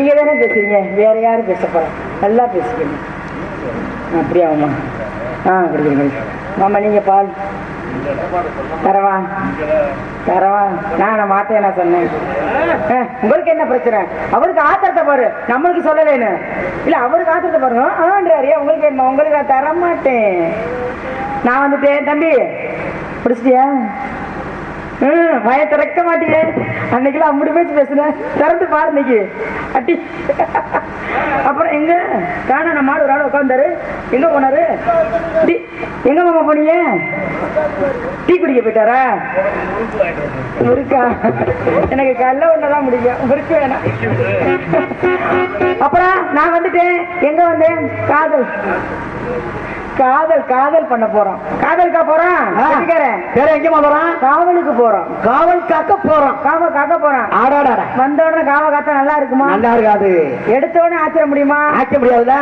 நீங்க தானே பேசுறீங்க. வேற யாரும் பேச போறேன் நல்லா பேசுவீங்க அப்படியா அம்மா? ஆ கொடுக்குறீங்க மாமா நீங்க பால். தரவா? தரவா? நான் மாட்டேன் நான் சொன்னேன். ஆ, உங்களுக்கு என்ன பிரச்சனை? அவருக்கு ஆத்திரத்தை பாரு. நம்மளுக்கு சொல்லலைன்னு. இல்ல அவருக்கு ஆத்திரத்தை பாருங்க ஆன்றாரு உங்களுக்கு என்ன? உங்களுக்கு நான் தர மாட்டேன் நான் வந்துட்டேன் தம்பி. பிடிச்சிட்டியா? ம் திறக்க மாட்டியே. அன்னைக்கெல்லாம் அப்படி பேச்சு பேசுனேன் திறந்து பாரு இன்னைக்கு. அட்டி. அப்புறம் எங்க? காண நம்ம ஆள் ஒரு ஆள் உட்காந்தாரு எங்க போனாரு? டீ எங்க மாமா போனீங்க? டீ குடிக்க போயிட்டாரா? முறுக்கா. எனக்கு கல்ல ஒண்ணுதான் முடியும் முறுக்கு வேணாம். அப்புறம் நான் வந்துட்டேன். எங்க வந்தேன்? காதல். காதல் காதல் பண்ண போறோம். காதலுக்கா போறோம். வேற எங்கேமா போறான் காவலுக்கு போறோம். காவல் காக்க போறான் காவ காக்க போறோம். வந்த உடனே காவ காத்தா நல்லா இருக்குமா? நல்லா இருக்காது. எடுத்த உடனே ஆச்சிட முடியுமா? ஆக்க முடியாதுல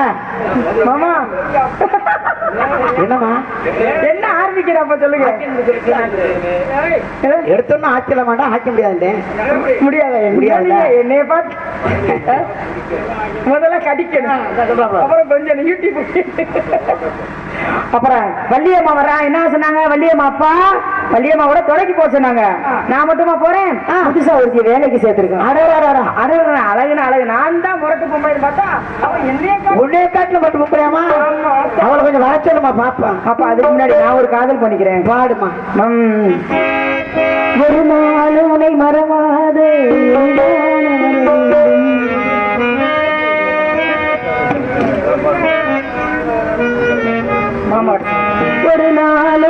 மாமா. என்னமா என்ன ஆரம்பிக்கிற அப்ப சொல்லுங்க. ஏ, எடுத்தோன்னா ஆச்சல வேண்டாம் ஆக்க முடியாது? முடியாதா? முடியாத என்னைய பார்த்து? முதல்ல கடிக்கணும். அப்புறம் கொஞ்சம் யூடியூப் அப்புறம் வள்ளியம்மா வரா என்ன சொன்னாங்க? வள்ளியம்மா அப்பா வள்ளியம்மாவோட தொடக்கி போக சொன்னாங்க. நான் மட்டுமா போறேன்? புதுசா ஒருத்தி வேலைக்கு சேர்த்திருக்கேன் அடடா அழகுன அழகு நான் தான் முரட்டு பொம்மைன்னு பார்த்தா அவன் என்னைய உன்னே காட்டுல மட்டும். அவளை கொஞ்சம் வர சொல்லுமா பாப்பேன் அப்ப அதுக்கு முன்னாடி நான் ஒரு காதல் பண்ணிக்கிறேன். பாடுமா. ஒரு நாள் உனை மறவாது. மாமா ஒரு நாள்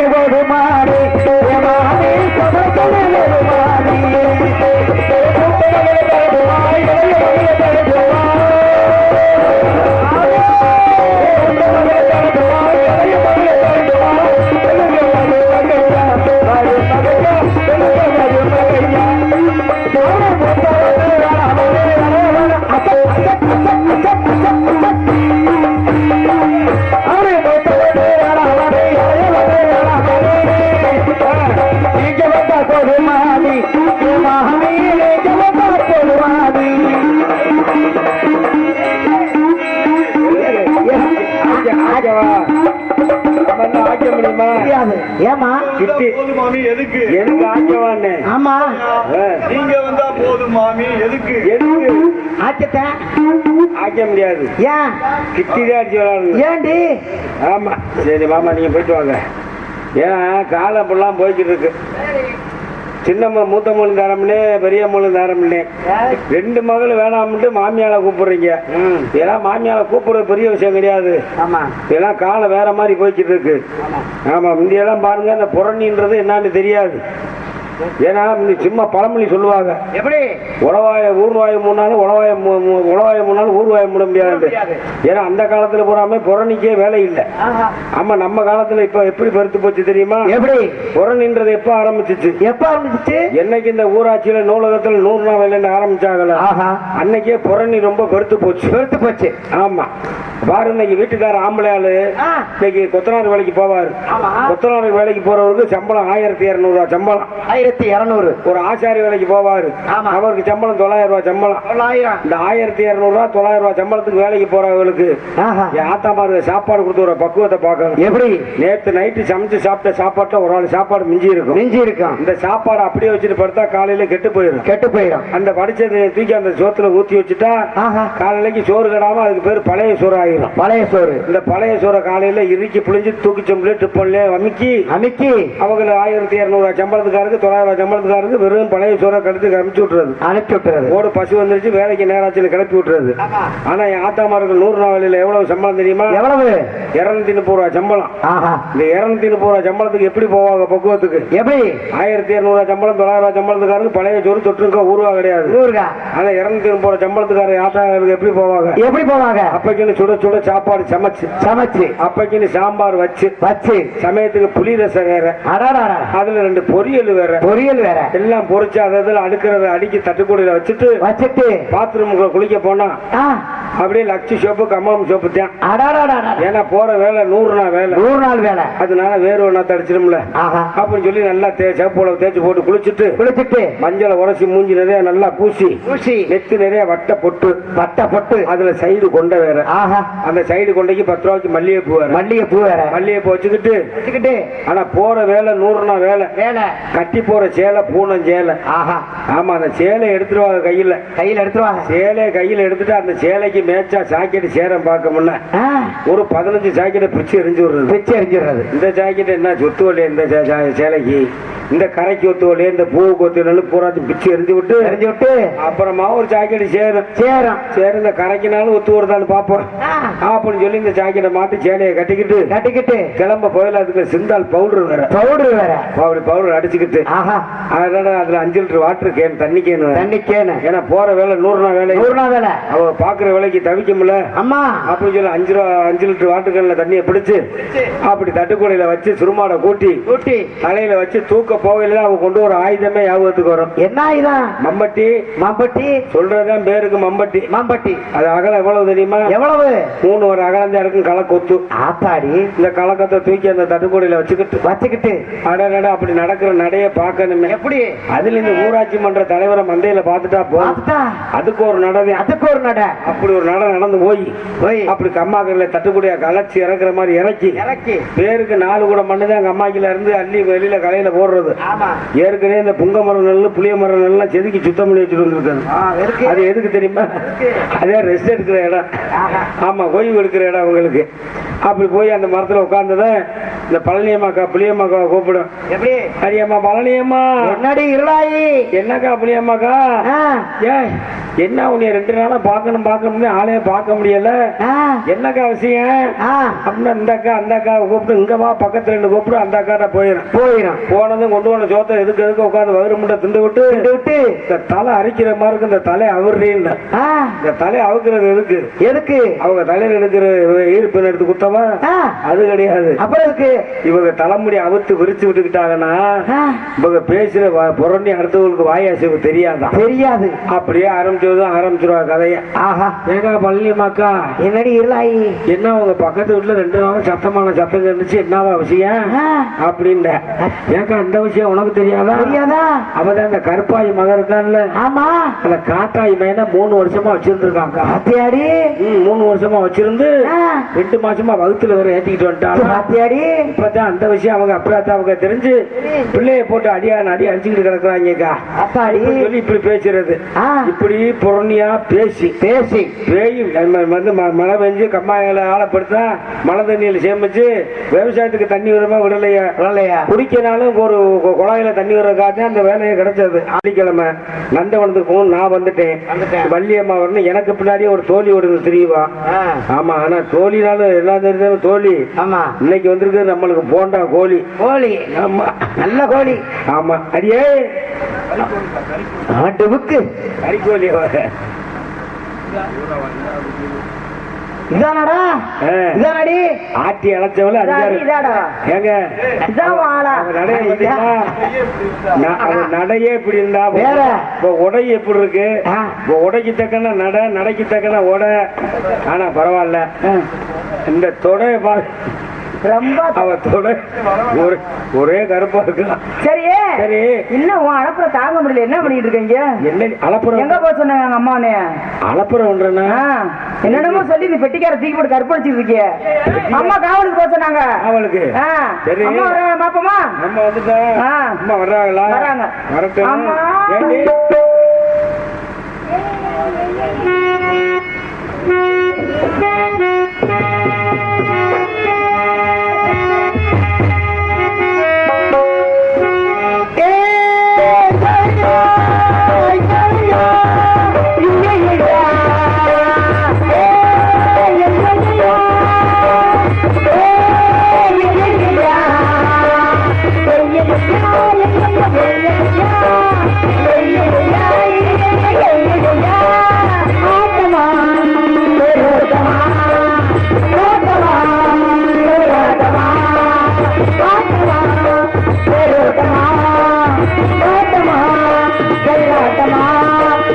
கொமரத்தோனே ஏமா எதுக்கு? எனக்கு ஆச்சவான்னு ஆமா. நீங்க வந்தா போதும் மாமி எதுக்கு? எதுக்கு? ஆச்சத்த ஆக்க முடியாது. ஏன்? கிட்டிதான் அடிச்சு விளாடுங்க. ஏண்டி? ஆமா. சரி மாமா நீங்க போயிட்டு வாங்க. ஏன்னா காலம் இப்படிலாம் போய்கிட்டு இருக்கு. சின்ன ம- மூத்த மொழி தரம்னே பெரிய மொழி தரம்னே ரெண்டு மகள் வேணாம்ட்டு மாமியால கூப்பிடுறீங்க. இதெல்லாம் மாமியால கூப்பிடுறது பெரிய விஷயம் கிடையாது. இதெல்லாம் காலம் வேற மாதிரி போய்கிட்டு இருக்கு. ஆமா. முந்தியெல்லாம் பாருங்க இந்த புறணின்றது என்னன்னு தெரியாது. ஏன்னா சும்மா பழமொழி சொல்லுவாங்க. எப்படி? உளவாய ஊர்வாய மூணாலும் மூ- உளவாய மூணாலும் ஊர்வாய மூட முடியாது. ஏன்னா அந்த காலத்துல பூராமே புறணிக்கே வேலை இல்லை. ஆமா நம்ம காலத்துல இப்ப எப்படி பெருத்து போச்சு தெரியுமா? எப்படி? புறணின்றது எப்ப ஆரம்பிச்சிச்சு? எப்ப ஆரம்பிச்சிச்சு? என்னைக்கு இந்த ஊராட்சியில நூலகத்துல நூறு நாள் வேலைன்னு ஆரம்பிச்சாங்கல்ல ஆஹா. அன்னைக்கே புறணி ரொம்ப பெருத்து போச்சு. வெறுத்து போச்சு. ஆமா. பாரு இன்னைக்கு வீட்டுக்கார ஆம்பளை ஆளு. இன்னைக்கு கொத்தனார் வேலைக்கு போவாரு. கொத்தனார் வேலைக்கு போறவருக்கு சம்பளம் ஆயிரத்தி இருநூறு ரூபாய் சம்பளம். ஆயிரத்தி இருநூறு. ஒரு ஆசாரி வேலைக்கு போவாரு. ஆமா. அவருக்கு சம்பளம் தொள்ளாயிரம் ரூபாய் சம்பளம். தொள்ளாயிரம். இந்த ஆயிரத்தி இருநூறு ரூபாய் தொள்ளாயிரம் ரூபாய் சம்பளத்துக்கு வேலைக்கு போறவங்களுக்கு ஆத்தாமாருக்கு சாப்பாடு கொடுத்து ஒரு பக்குவத்தை பார்க்கணும். எப்படி? நேத்து நைட்டு சமைச்சு சாப்பிட்ட சாப்பாட்டுல ஒரு ஆள் சாப்பாடு மிஞ்சி இருக்கும். மிஞ்சி இருக்கும். இந்த சாப்பாடு அப்படியே வச்சுட்டு படுத்தா காலையில கெட்டு போயிடும். கெட்டு போயிடும். அந்த படிச்சதை தூக்கி அந்த சோத்துல ஊத்தி வச்சுட்டா காலையிலைக்கு சோறு கடாம அதுக்கு பேர் பழைய சோறு ஆகிரும் பழைய சோறு. இந்த பழைய சோறை காலையில இறுக்கி புளிஞ்சு தூக்கி சொம்புல டிப்பன்ல அமுக்கி அமுக்கி அவங்க ஆயிரத்தி இருநூறு சம்பளத்துக்காருக்கு தொள்ளாயிரம் ரூபாய் சம்பளத்துக்காரருக்கு வெறும் பழைய சோறை கழுத்து அனுப்பிச்சு விட்டுறது. அனுப்பி விட்டுறது. ஓடு பசு வந்துருச்சு வேலைக்கு நேராச்சுன்னு கிளப்பி விட்டுறது. ஆனா என் ஆத்தாமாருக்கு நூறு நாள் வேலையில எவ்வளவு சம்பளம் தெரியுமா? எவ்வளவு? இருநூத்தி முப்பது ரூபா சம்பளம். இந்த இருநூத்தி முப்பது ரூபா சம்பளத்துக்கு எப்படி போவாங்க பக்குவத்துக்கு? எப்படி? ஆயிரத்தி இருநூறு சம்பளம் தொள்ளாயிரம் ரூபாய் சம்பளத்துக்காரருக்கு பழைய சோறு தொற்றுங்க ஊருவா கிடையாது. ஆனா இருநூத்தி முப்பது ரூபா சம்பளத்துக்காரர் ஆத்தாங்களுக்கு எப்படி போவாங்க? எப்படி போவாங்க? அப்பைக்குன்னு சுட சுட சாப்பாடு சமைச்சு. சமைச்சு. அப்பைக்குன்னு சாம்பார் வச்சு. வச்சு. சமயத்துக்கு புளி ரசம் வேற. அதுல ரெண்டு பொரியல் வேற. பொரியல் வேற. எல்லாம் பொரிச்சு அதை அடுக்கிறத அடிக்கி தட்டுக்கூடையில வச்சுட்டு வச்சுட்டு. பாத்ரூமுக்குள்ள குளிக்க போனா அப்படியே லட்சி சோப்பு கம்மாம் சோப்பு தான். ஏன்னா போற வேலை நூறு நாள் வேலை. நூறு நாள் வேலை. அதனால வேறு ஒன்றா தடிச்சிடும்ல அப்படின்னு சொல்லி நல்லா சேப்போல தேய்ச்சி போட்டு குளிச்சுட்டு குளிச்சுட்டு. மஞ்சளை உரசி மூஞ்சி நிறைய நல்லா பூசி ஊசி நெத்து நிறைய வட்டை பொட்டு. பட்டை பொட்டு. அதுல சைடு கொண்ட வேற. அந்த சைடு கொண்டைக்கு பத்து ரூபாய்க்கு மல்லிகைப்பூ வேற. மல்லிகை பூ வேற. மல்லிகைப்பூ வச்சுக்கிட்டு வச்சுக்கிட்டு. ஆனா போற வேலை நூறு நாள் வேலை. வேலை. கட்டி போற சேலை பூனம் சேலை. ஆஹா. ஆமா அந்த சேலை எடுத்துருவாங்க கையில. கையில் எடுத்துருவாங்க சேலையை கையில எடுத்துட்டு அந்த சேலைக்கு மேய்ச்சா சாக்கெட் சேரம் பார்க்க முடியல ஆ, ஒரு பதினஞ்சு சாக்கெட்டை பிச்சு எரிஞ்சு விடுறது. பிச்சை எரிஞ்சிடுறது இந்த ஜாக்கெட் என்ன சொத்து வரலையே இந்த சேலைக்கு? இந்த கரைக்கு ஒத்து வரலையே இந்த ஒத்து வரலையே பூராத்தி பிச்சு எரிஞ்சு விட்டு எரிஞ்சு விட்டு அப்புறமா ஒரு ஜாக்கெட் சேரும். சேரும். சரி இந்த கரைக்கினாலும் ஒத்து வருதான்னு பார்ப்போம். அப்படின்னு சொல்லி இந்த ஜாக்கெட்டை மாட்டி சேலையை கட்டிக்கிட்டு கட்டிக்கிட்டு. கிளம்ப போயில அதுக்கு சிந்தால் பவுடர் வேற. பவுடர் வேற. அப்படி பவுடர் அடிச்சுக்கிட்டு. அதனால அதுல அஞ்சு லிட்டர் வாட்டர் கேன் தண்ணி கேன். தண்ணி கேனு ஏன்னா போற வேலை நூறு நாள் வேலை. நூறு நாள் வேலை. அவ பாக்குற வேலைக்கு தவிக்க முடியல. அம்மா. அப்படின்னு சொல்லி அஞ்சு ரூபா அஞ்சு லிட்டர் வாட்டர் கேன்ல தண்ணியை பிடிச்சு அப்படி தட்டுக்கூடையில வச்சு சுருமாடை கூட்டி ஊட்டி தலையில வச்சு தூக்க போகையில அவங்க கொண்டு ஒரு ஆயுதமே ஞாபகத்துக்கு வரும். என்ன இதான் மம்பட்டி. மம்பட்டி. சொல்றதுதான் பேருக்கு மம்பட்டி. மம்பட்டி. அது அகலம் எவ்வளவு தெரியுமா? எவ்வளவு? மூணு ஒரு அகலந்தா இருக்கும் களை கொத்து ஆத்தாடி. இந்த கலக்கத்தை தூக்கி அந்த தட்டுக்கூடையில வச்சுக்கிட்டு. வச்சுக்கிட்டு. அடடட அப்படி நடக்கிற நடைய பார்க்கணுமே. எப்படி? அதுல இந்த ஊராட்சி மன்ற தலைவரை மந்தையில போதும். பார்த்துட்டா? அதுக்கு ஒரு நடை அதுக்கு ஒரு நட. அப்படி ஒரு நட நடந்து போய். போய். அப்படி கம்மாக்கரில் தட்டுக்கூடிய கலைச்சி இறக்குற மாதிரி இறக்கி. இறக்கி. பேருக்கு நாலு கூட மண்ணு தான் எங்க அம்மாக்கில இருந்து அள்ளி வெளியில கலையில போடுறது. ஆமா. ஏற்கனவே இந்த புங்க மரம் நெல் புளிய மரம் நெல்லாம் செதுக்கி சுத்தம் பண்ணி வச்சுட்டு வந்திருக்காரு. அது எதுக்கு தெரியுமா? அதே ரெஸ்ட் எடுக்கிற இடம். ஆமா ஓய்வு எடுக்கிற இடம் அவங்களுக்கு. அப்படி போய் அந்த மரத்துல உட்கார்ந்ததான் இந்த பழனியம்மாக்கா புளியம்மாக்கா கூப்பிடும். எப்படி? அடியம்மா பழனியம்மா என்னடி இருளாயி? என்னக்கா புளியம்மாக்கா ஏய் என்ன உன்னை ரெண்டு நாளா பார்க்கணும் பார்க்கணும் ஆளையே பார்க்க முடியல. என்னக்கா ஆ, அப்படின்னா இந்த அக்கா அந்த அக்கா கூப்பிட்டு இங்க வா பக்கத்துல ரெண்டு கூப்பிட்டு அந்த அக்காட்ட போயிடும் போயிடும் போனதும் கொண்டு வந்த சோத்தை எதுக்கு எதுக்கு உட்காந்து வயிறு முட்டை திண்டு விட்டு விட்டு விட்டு. இந்த தலை அரிக்கிற மாதிரி இருக்கு இந்த தலை அவர்றீன்னு. இந்த தலை அவுக்கிறது எதுக்கு? எதுக்கு? அவங்க தலையில எடுக்கிற ஈர்ப்பின் எடுத்து குத்தவா ஆ, அது கிடையாது. அப்புறம் எதுக்கு? இவங்க தலைமுடி அவுத்து விரிச்சு விட்டுக்கிட்டாங்கன்னா இவங்க பேசுற புறணி அடுத்தவங்களுக்கு வாயாசிவு தெரியாதான் தெரியாது. அப்படியே ஆரம்பிச்சதும் ஆரம்பிச்சிருவா கதைய. ஆஹா. ஏங்கா பழனியம்மாக்கா என்னடி இருளாயி? என்ன உங்க பக்கத்து வீட்டுல ரெண்டு நாளும் சத்தமான சத்தம் இருந்துச்சு என்னவா விஷயம்? ஆ, அப்படின்ட ஏக்கா இந்த விஷயம் உனக்கு தெரியாதா? தெரியாதா? அவதான் இந்த கருப்பாய் மகன் இருக்கான்ல. ஆமா. அந்த காட்டாய் மையனை மூணு வருஷமா வச்சிருந்திருக்காங்க. பாத்தியாடி? ம், மூணு வருஷமா வச்சிருந்து ரெண்டு மாசமா வகுத்துல வேற ஏத்திக்கிட்டு வந்துட்டாங்க பாத்தியாடி? இப்பதான் அந்த விஷயம் அவங்க அப்புறம் அவங்க தெரிஞ்சு பிள்ளைய போட்டு அடியா அடி அடிச்சுக்கிட்டு கிடக்குறாங்கக்கா. அத்தாடி இப்படி சொல்லி இப்படி பேசுறது. இப்படி புறணியா பேசி. பேசி. பேய் வந்து மழை பெஞ்சு கம்மாயில ஆழப்படுத்தா மழை தண்ணியில சேமிச்சு விவசாயத்துக்கு தண்ணி வருமா விடலையா? வரலையா குடிக்கனாலும் ஒரு குழாயில தண்ணி வர்றதுக்காக அந்த வேலையை கிடைச்சது. வெள்ளிக்கிழமை நந்தவனத்துக்கு போகணும் நான் வந்துட்டேன். வள்ளியம்மா வரணும். எனக்கு பின்னாடியே ஒரு தோழி ஓடுது தெரியவா. ஆமா ஆனா தோழினாலும் என்ன தெரிஞ்சாலும் தோழி. ஆமா. இன்னைக்கு வந்திருக்கு நம்மளுக்கு போண்டா கோழி. கோழி. ஆமா. நல்ல கோழி. ஆமா. அடியே. ஆண்டுவுக்கு கறிக்கோழி இதானடா. இதானடி? ஆட்டி அழைச்சவள அதிகாரி. இதாடா. ஏங்க. நடைய இப்படி இருந்தா வேற. இப்ப உடை எப்படி இருக்கு. இப்ப உடைக்கு தக்கன நட நடைக்கு தக்கன உடை. ஆனா பரவாயில்ல. இந்த தொடைய பா ரொம்ப அவ தொடை ஒரே ஒரே கருப்பா இருக்கான் சரி சரி. இன்னும் உன் அனுப்புற தாங்க முடியல. என்ன பண்ணிட்டு இருக்கீங்க? என்ன அலப்புறம்? எங்க போக சொன்னாங்க எங்க அம்மானே அலப்புறம்ன்றனா என்னென்னமோ சொல்லி இந்த பெட்டிக்கார தூக்கி போட்டு கற்பழிச்சிட்டு இருக்கிய. அம்மா காவலுக்கு போக சொன்னாங்க. அவளுக்கு சரி. அம்மா வராங்க பாப்போமா? நம்ம வந்துட்டோம் ஆ. அம்மா வர்றாங்களா? வர்றாங்க. வரட்டும்.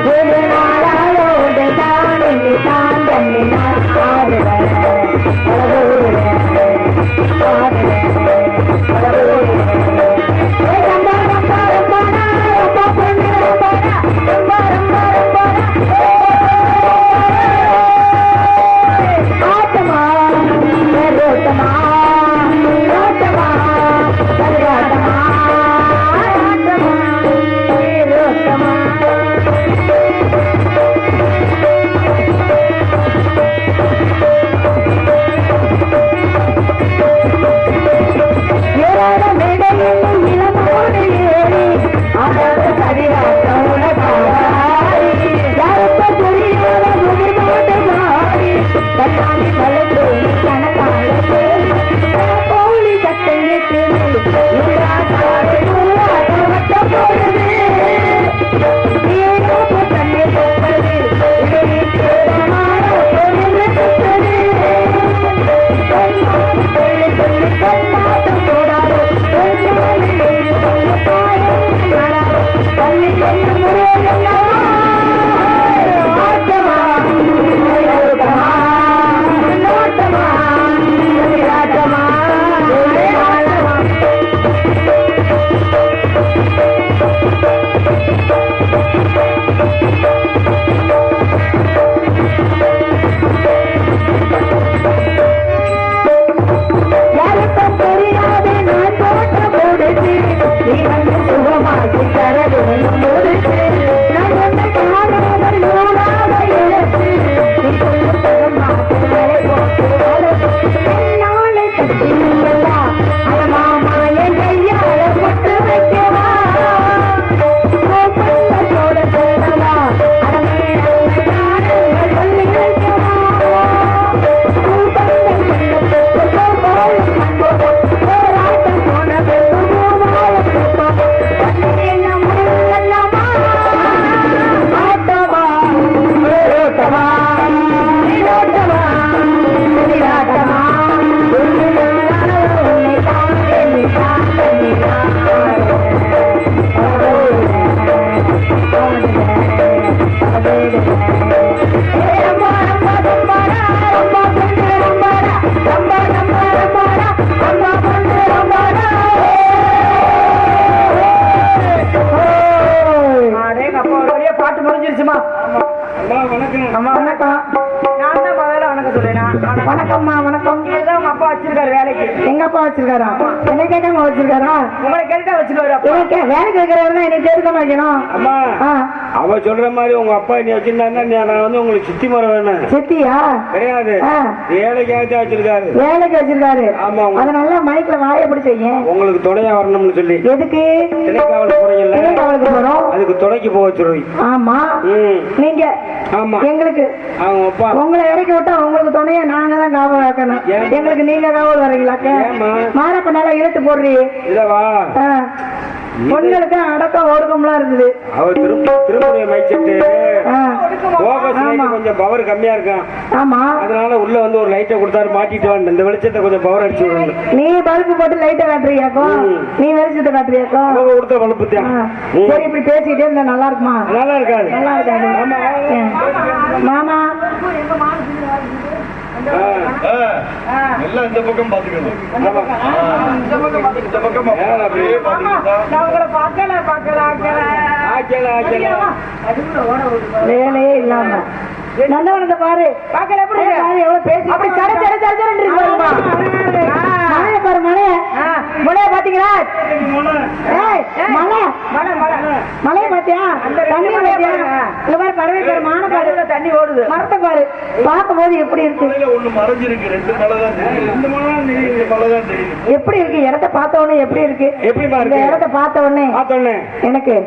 வணக்கம்மா வச்சிருக்காரா உங்களை அப்பா. எனக்கு வேலைக்கு வைக்கிறவங்க எனக்கு கேட்க வைக்கணும் அம்மா அவ சொல்ற மாதிரி உங்க அப்பா நீ வச்சிருந்தாருன்னா நான் வந்து உங்களுக்கு சித்தி மரம் வேணும் சித்தியா? கிடையாது. ஆ. ஏழைக்காக வச்சிருக்காரு. வேலைக்கு வச்சிருக்காரு. ஆமா, உங்க- அதை நல்லா மைக்ல வாய பிடிச்சீங்க உங்களுக்கு துணையா வரணும்னு சொல்லி. எதுக்கு? திணைக்காவல் போறீங்கல்ல? அவளுக்கு போறோம். அதுக்கு துணைக்கு போக சொல்றீங்க ஆமா. நீங்க ஆமா. எங்களுக்கு அவங்க அப்பா. உங்களை இறக்கி விட்டா உங்களுக்கு துணையா நாங்க தான் காவல் வைக்கணும் ஏன்? எங்களுக்கு நீங்க காவல் வரீங்களாக்க ஏம்மா? மாறப்ப நல்லா இழுத்து போடுறீ. இதவா. பொண்களுக்கு அடக்கம் ஒடுக்கம்லாம் இருக்குது. அவ திரும்ப திரும்புடைய மைச்செட்டு கொஞ்சம் பவர் கம்மியா இருக்கான் ஆமா. அதனால உள்ள வந்து ஒரு லைட்டை கொடுத்தாரு மாட்டிட்டு வாங்க இந்த வெளிச்சத்தை கொஞ்சம் பவர் அடிச்சு விடணும் நீ பல்பு போட்டு லைட்டை காட்டுறியாக்கும் ம். நீ வெளிச்சத்தை காட்டுறியாக்கும் அவங்க கொடுத்த பழுப்பு தான். சரி இப்படி பேசிக்கிட்டே இருந்தா நல்லா இருக்குமா? நல்லா இருக்காது. நல்லா இருக்காது. மாமா. எல்லாம் இந்த பக்கம் பாத்துக்கணும். இந்த பக்கம் அப்படியே பாத்துக்கிட்டா நான் உங்களை பார்க்கல பார்க்கல வேலையே இல்லாம. நந்தவனத்தை பாரு. பார்க்கல எப்படி? எவ்வளவு பேசி அப்படி சட சட சட சடன்னு இருக்கு பாருமா. மழைய பாரு ஆ, முனைய பாத்தீங்களா மலை. மலை. மழைய பாத்தியா தண்ணி பாத்தியா இங்க பாரு பறவை பாரு மான பாரு தண்ணி ஓடுது. மரத்தை பாரு. பார்க்கும்போது எப்படி இருக்கு? மலை மலை மலை எப்படி இருக்கு? இடத்த பார்த்த உடனே எப்படி இருக்கு? எப்படிமா இந்த இருக்கு? இடத்த பார்த்த உடனே எனக்கு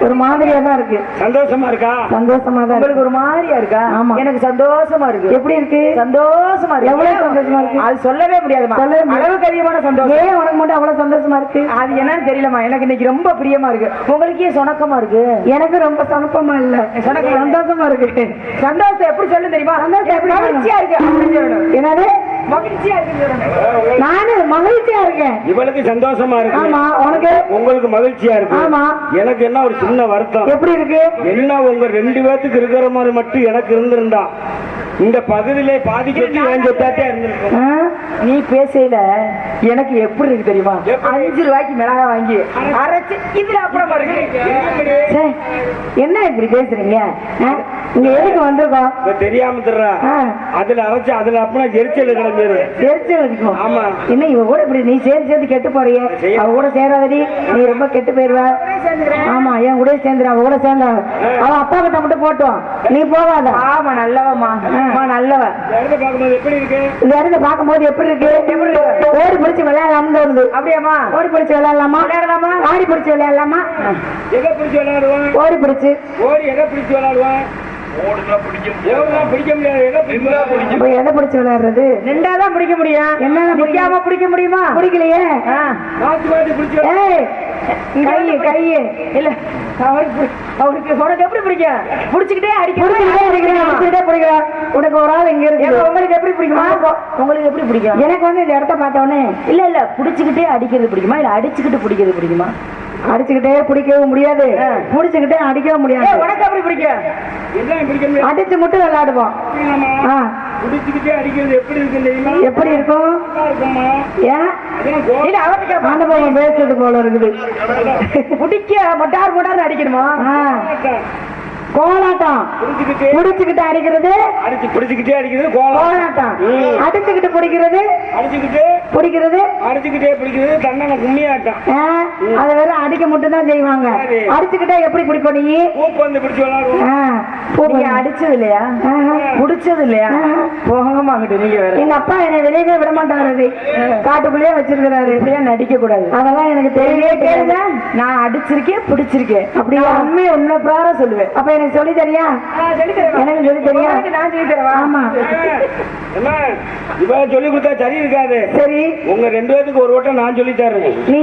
ஒரு மாதிரியா தான் இருக்கு. சந்தோஷமா இருக்கா? சந்தோஷமா தான் உங்களுக்கு ஒரு மாதிரியா இருக்கா? ஆமா. எனக்கு சந்தோஷமா இருக்கு. எப்படி இருக்கு? சந்தோஷமா இருக்கு. எவ்வளவு சந்தோஷமா இருக்கு? அது சொல்லவே முடியாது. அளவுக்கு அதிகமான சந்தோஷம். ஏன் உனக்கு மட்டும் அவ்வளவு சந்தோஷமா இருக்கு? அது என்னன்னு தெரியலமா எனக்கு இன்னைக்கு ரொம்ப பிரியமா இருக்கு. உங்களுக்கு சொணக்கமா இருக்கு? எனக்கு ரொம்ப சந்தோஷமா இல்ல. எனக்கு சந்தோஷமா இருக்கு. சந்தோஷம் எப்படி சொல்லு தெரியுமா? சந்தோஷம் எப்படி மகிழ்ச்சியா இருக்கு. என்னது. நானு மகிழ்ச்சியா இருக்கேன். இவளுக்கு சந்தோஷமா இருக்கு. ஆமா உனக்கு? உங்களுக்கு மகிழ்ச்சியா இருக்கு. ஆமா. எனக்கு என்ன ஒரு சின்ன வருத்தம்? எப்படி இருக்கு? என்ன உங்க ரெண்டு பேத்துக்கு இருக்கிற மாதிரி மட்டும் எனக்கு இருந்திருந்தா? இந்த பகுதியிலே பாதிக்கிறது என் சொத்தாத்தே இருந்திருக்கும்? நீ பேசையில எனக்கு எப்படி இருக்கு தெரியுமா? அஞ்சு ரூபாய்க்கு மிளகா வாங்கி அரைச்சு இதுல அப்புறம் என்ன இப்படி பேசுறீங்க? இங்க எதுக்கு வந்திருக்கோம்? தெரியாம தர்றா. அதுல அரைச்சு அதுல அப்பனா எரிச்சல் ஆமா. என்ன இவ கூட இப்படி நீ சேர்ந்து சேர்ந்து கெட்டு போறியே? அவ கூட சேராதடி. நீ ரொம்ப கெட்டு போயிருவ. ஆமா என் கூட சேர்ந்துரு அவ கூட சேர்ந்தா அவ அப்பா கிட்ட மட்டும் போட்டோம் நீ போகாத. ஆமா நல்லவம்மா. அம்மா நல்லவ. இந்த இடத்த எப்படி இருக்கு? ஓடி பிடிச்சு தோணுது. அப்படியாம்மா? ஓடி பிடிச்சு விளையாடலாமா? விளையாடலாமா? ஆடி பிடிச்சு விளையாடலாமா? எதை பிடிச்சு விளையாடுவான்? ஓடி பிடிச்சு. ஓடி எதை பிடிச்சு விளையாடுவான்? எதை பிடிச்சு விளையாடுறது? நின்றாதான் பிடிக்க முடியும். என்னதான் பிடிக்க- நிக்காம பிடிக்க முடியுமா? பிடிக்கலையே. கையை கையை. இல்ல அவருக்கு அவருக்கு உனக்கு எப்படி பிடிக்கும் புடிச்சுக்கிட்டே பிடிச்சிக்கிட்டே பிடிக்கிறேன் உனக்கு ஒரு ஆள் இங்க இருக்கு உங்களுக்கு எப்படி பிடிக்குமா? உங்களுக்கு எப்படி பிடிக்கும்? எனக்கு வந்து இந்த இடத்த பார்த்த உடனே இல்ல இல்ல புடிச்சுக்கிட்டே அடிக்கிறது பிடிக்குமா? இல்ல அடிச்சுக்கிட்டு பிடிக்கிறது பிடிக்குமா? அடிச்சுக்கிட்டே பிடிக்கவும் முடியாது. முடிச்சுக்கிட்டே அடிக்கவும் முடியாது. உனக்கு எல்லாம் பிடிக்க அடிச்சு மட்டும் விளையாடுவோம். ஆ. பிடிச்சுக்கிட்டே அடிக்கிறது எப்படி இருக்கு தெரியுமா? எப்படி இருக்கும்? அனுபவம் பேசுறது போல இருக்குது. பிடிக்க மொட்டார் மொட்டார் அடிக்கணுமா? ஆ. கோலாட்டம். பிடிச்சுக்கிட்டே அடிக்கிறது. அடிச்சு பிடிச்சுக்கிட்டே அடிக்கிறது கோலாட்டம். அடிச்சுக்கிட்டு பிடிக்கிறது. அடிச்சுக்கிட்டு பிடிக்கிறது. அடிச்சுக்கிட்டே பிடிக்கிறது தண்டனை கும்மியாட்டம். ஆ, அது வெறும் அடிக்க மட்டும் தான் செய்வாங்க. அடிச்சுக்கிட்டே எப்படி பிடிப்போம் நீ? பூப்பு வந்து பிடிச்சு நீங்க. அடிச்சது இல்லையா. புடிச்சது இல்லையா. போகமா நீங்க வேற. எங்க அப்பா என்னை வெளியவே விட மாட்டாரு. காட்டுக்குள்ளேயே வச்சிருக்கிறாரு. இப்படியா நடிக்க கூடாது. அதெல்லாம் எனக்கு தெரியவே கேளுங்க. தெரியாது. நான் அடிச்சிருக்கேன் பிடிச்சிருக்கேன். அப்படியா? உண்மையை உண்மை சொல்லுவேன். அப்ப எனக்கு சொல்லி தரியா? எனக்கு சொல்லி தெரியா? உனக்கு நான் சொல்லி தரவா? ஆமா. இவ சொல்லி கொடுத்தா சரி இருக்காது. சரி. உங்க ரெண்டு பேத்துக்கு ஒரு வட்டம் நான் சொல்லி தரேன் நீ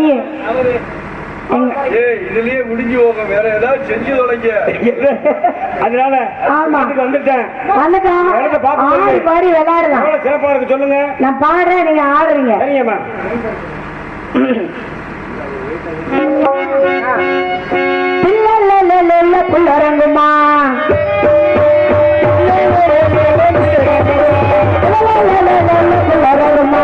ஏய் இதுலயே முடிஞ்சு போக வேற ஏதாவது செஞ்சு தொலைங்க. அதனால ஆமா. வீட்டுக்கு வந்துட்டேன். பார்க்க. பாடி சிறப்பா இருக்கு. சொல்லுங்க. நான் பாடுறேன் நீங்க ஆடுறீங்க. சரிங்கம்மா. பிள்ளை புள்ளரங்குமா புள்ளரங்குமா புள்ளரங்குமா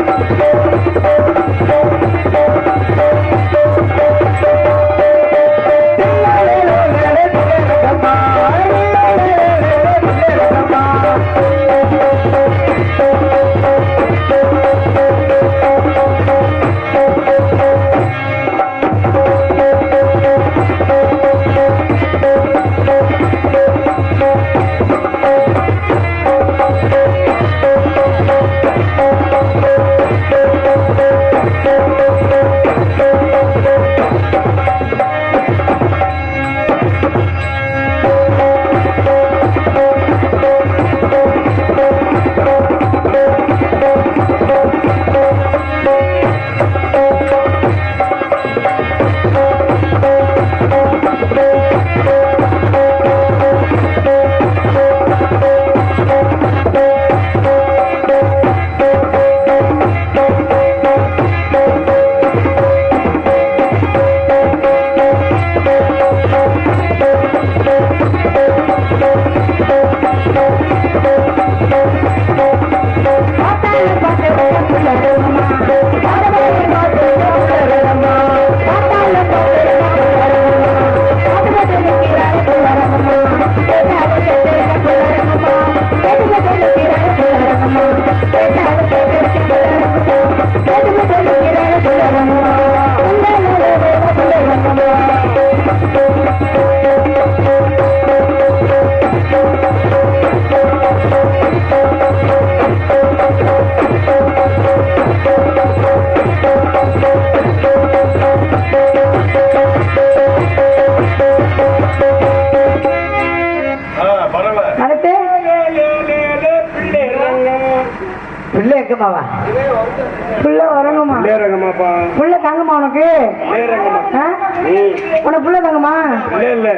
உனக்கு புள்ள தங்குமா இல்லை இல்லை.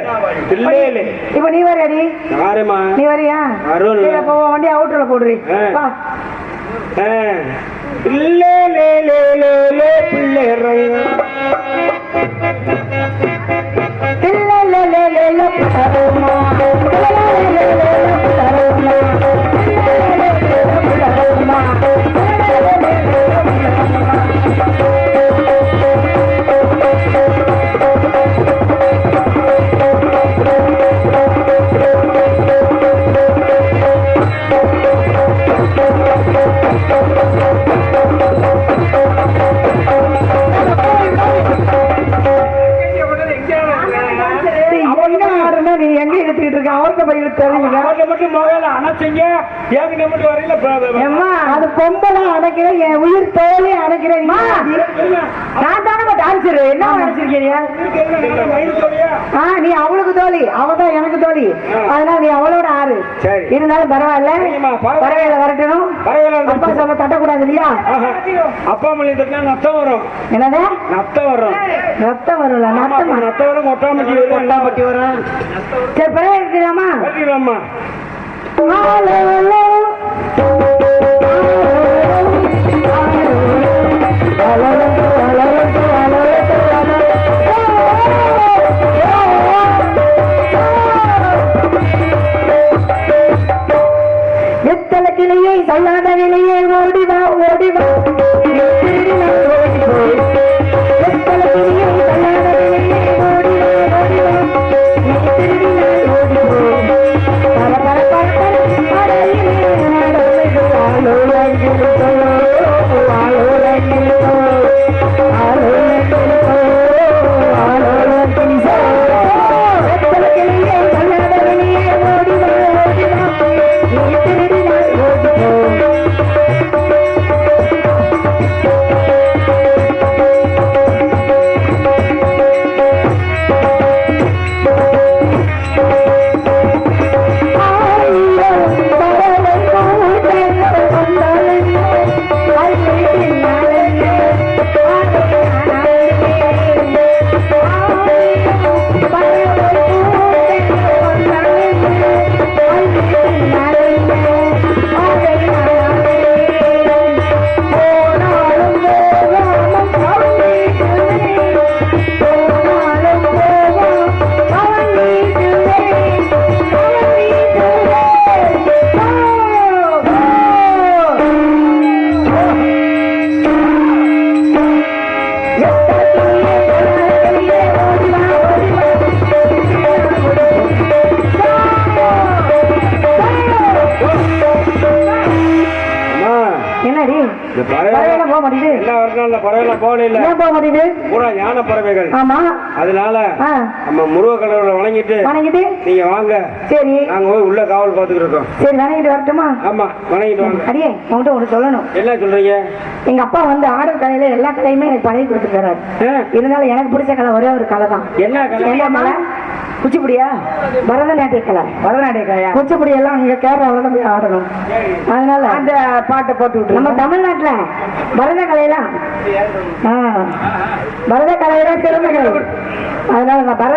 இல்லை இல்லை. இப்ப நீ வரையாடி யாருமா நீ வரியா வரும் சரி, அப்போ உன் வண்டி அவுட்டர்ல போடுறீ. ஆ. வா. ஆ. இல்லே லே லே லே லே பிள்ளையரங்கம் இல்ல இல்ல இல்ல இல்ல இல்ல புலருமா. இல்ல இல்ல இல்ல இல்ல அது பொம்பளை அடைக்கிற என் உயிர் தோழி அடைக்கிற நீ. நான் தானே டான்சர் என்ன நினைச்சிருக்கீங்க ஆ நீ அவளுக்கு தோழி. அவ தான் எனக்கு தோழி. அதனால நீ அவளோட ஆறு. இருந்தாலும் பரவாயில்ல. பறவையில வரட்டணும். அப்பா சம தட்டக்கூடாது இல்லையா? அப்பா மொழி தட்டினா நத்தம் வரும். என்னது? நத்தம் வரும். ரத்தம் வரும்ல? நத்தமா? நத்தம் வரும் ஒட்டாமட்டி வரும். சரி பறவை இருக்கலாமா பறவைலாம் போகல இல்ல. ஏன் போக மாட்டேங்குது பூரா ஞான பறவைகள். ஆமா. அதனால நம்ம முருக கடவுளை வணங்கிட்டு வணங்கிட்டு நீங்க வாங்க. சரி. நாங்க போய் உள்ள காவல் பார்த்துக்கிட்டு இருக்கோம். சரி வணங்கிட்டு வரட்டுமா? ஆமா வணங்கிட்டு வாங்க. அடியே உங்ககிட்ட சொல்லணும். என்ன சொல்றீங்க? எங்க அப்பா வந்து ஆடல் கலையில எல்லா கலையுமே எனக்கு பழகி கொடுத்துருக்காரு. இருந்தாலும் எனக்கு பிடிச்ச கலை ஒரே ஒரு கலை? தான் என்ன கலை? குச்சிப்புடியா? பரதநாட்டிய கலை பரதநாட்டிய கலையா குச்சிப்புடி எல்லாம் அங்க கேரளாவில தான் போய் ஆடணும். அதனால அந்த பாட்டை போட்டு விட்டு நம்ம தமிழ்நாட்டுல பரத கலையெல்லாம் ஆ, பரத கலையில திறமைகள் அதனால நான் பரத